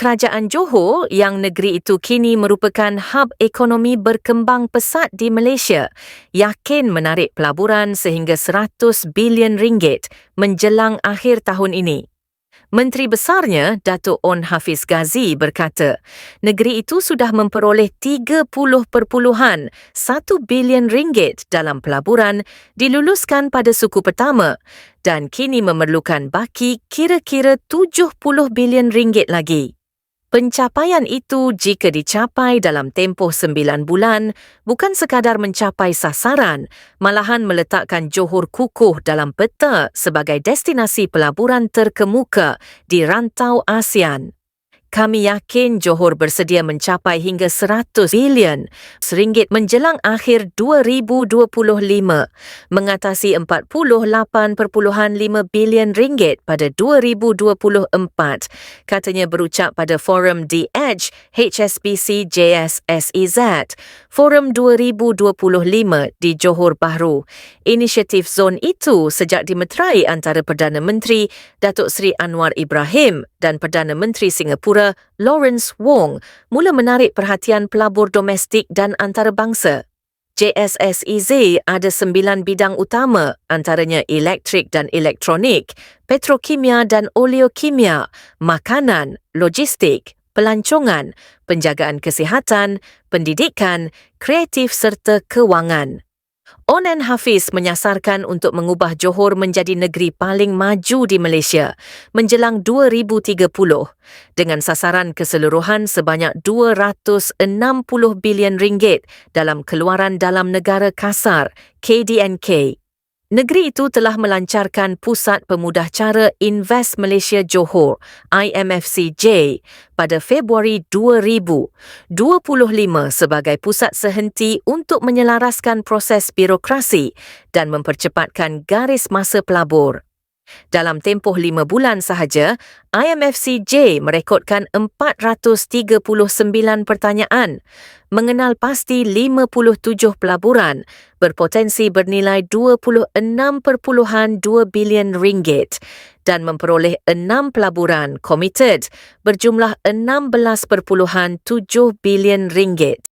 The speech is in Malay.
Kerajaan Johor yang negeri itu kini merupakan hub ekonomi berkembang pesat di Malaysia yakin menarik pelaburan sehingga 100 bilion ringgit menjelang akhir tahun ini. Menteri Besarnya, Datuk On Hafiz Ghazi berkata, negeri itu sudah memperoleh 30.1 bilion ringgit dalam pelaburan diluluskan pada suku pertama dan kini memerlukan baki kira-kira 70 bilion ringgit lagi. Pencapaian itu jika dicapai dalam tempoh sembilan bulan bukan sekadar mencapai sasaran, malahan meletakkan Johor kukuh dalam peta sebagai destinasi pelaburan terkemuka di rantau ASEAN. Kami yakin Johor bersedia mencapai hingga 100 bilion seringgit menjelang akhir 2025, mengatasi 48.5 bilion ringgit pada 2024, katanya berucap pada forum The Edge HSBC JSSEZ, forum 2025 di Johor Bahru. Inisiatif zon itu sejak dimeterai antara Perdana Menteri Datuk Seri Anwar Ibrahim dan Perdana Menteri Singapura Singapura Lawrence Wong mula menarik perhatian pelabur domestik dan antarabangsa. JSSEZ ada sembilan bidang utama antaranya elektrik dan elektronik, petrokimia dan oleokimia, makanan, logistik, pelancongan, penjagaan kesihatan, pendidikan, kreatif serta kewangan. Onan Hafiz menyasarkan untuk mengubah Johor menjadi negeri paling maju di Malaysia menjelang 2030 dengan sasaran keseluruhan sebanyak 260 bilion ringgit dalam keluaran dalam negara kasar KDNK Negeri itu telah melancarkan Pusat Pemudah Cara Invest Malaysia Johor IMFCJ pada Februari 2025 sebagai pusat sehenti untuk menyelaraskan proses birokrasi dan mempercepatkan garis masa pelabur. Dalam tempoh lima bulan sahaja, IMFCJ merekodkan 439 pertanyaan mengenal pasti 57 pelaburan berpotensi bernilai 26.2 bilion ringgit dan memperoleh 6 pelaburan committed berjumlah 16.7 bilion ringgit.